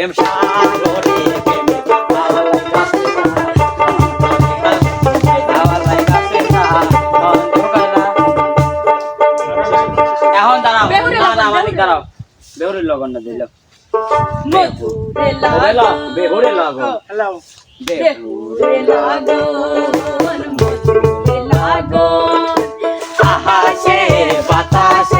প্রেম লগন না দিল। বেহুরে আহা সে বাতাসে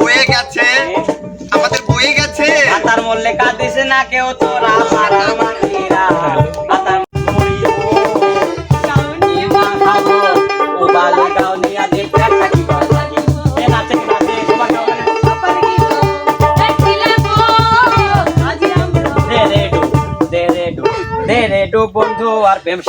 হয়ে আমাদের বয়ে গেছে না কেউ তোরা বন্ধু আর প্রেমে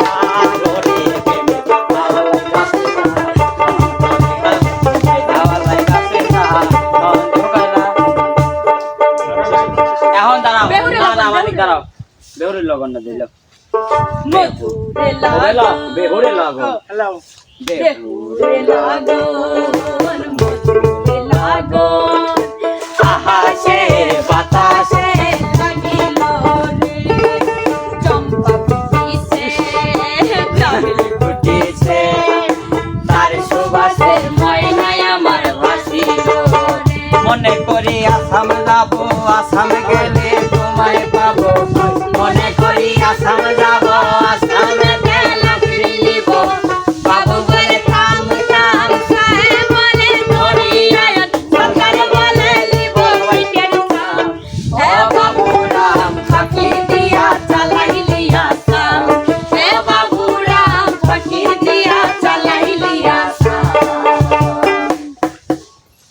বেহুরের লগন না দিল। মধুরে লাগো বেহুরে লগন হ্যালো। লাগো। মধুরে লাগো। আহাসে বাতাসে লাগিল চম্পা পিছে চামেলি ফুটেছে। তার সুবাসের ময়নায় আমার ভাসিল মনে করি আসাম যাব আসাম গেলে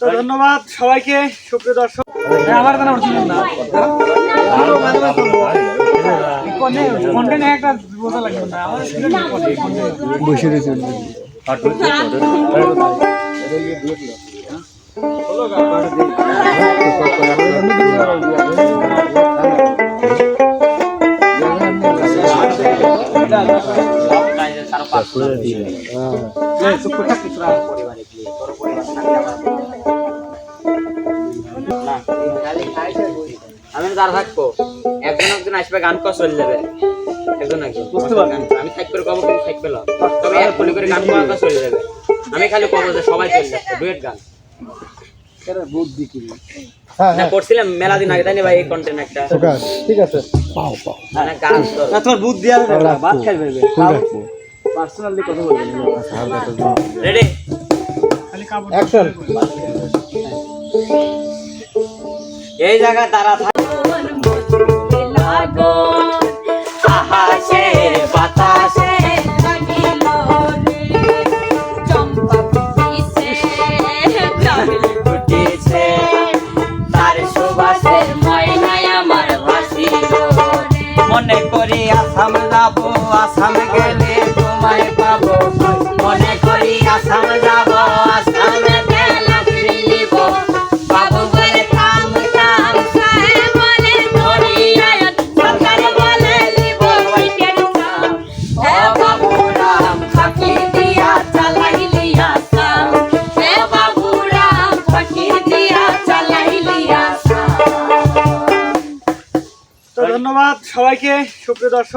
ধন্যবাদ সবাইকে সুপ্রিয় দর্শক। আবার বসে রয়েছে সব কাজে তার পাশ করে দিবে পরিবারে গিয়ে তোর পরিবার থাকলে আমার না, খালি খাইছে বই। আমি তার থাকব। একজন আসবে গান করা চলে যাবে। একজন একজন বুঝতে পারবেন আমি থাকবে কব কিন্তু থাকবে না তবে এক ফোনে করে গান করা চলে যাবে। আমি খালি কব যে সবাই চলে যাচ্ছে ডুয়েট গান। না করছিলাম মেলা দিন আগে তাই ভাই এই কন্টেন্ট একটা? ঠিক আছে। পাও পাও। মানে গান তোর না তোমার বুদ্ধ খাইবে ফুল রাখব। পার্সোনালি কথা বলবেন রেডি খালি কাপড় অ্যাকশন এই জায়গায় তারা মনে করি আসাম যাব আসাম গেলে সবাইকে সুপ্রিয় দর্শক।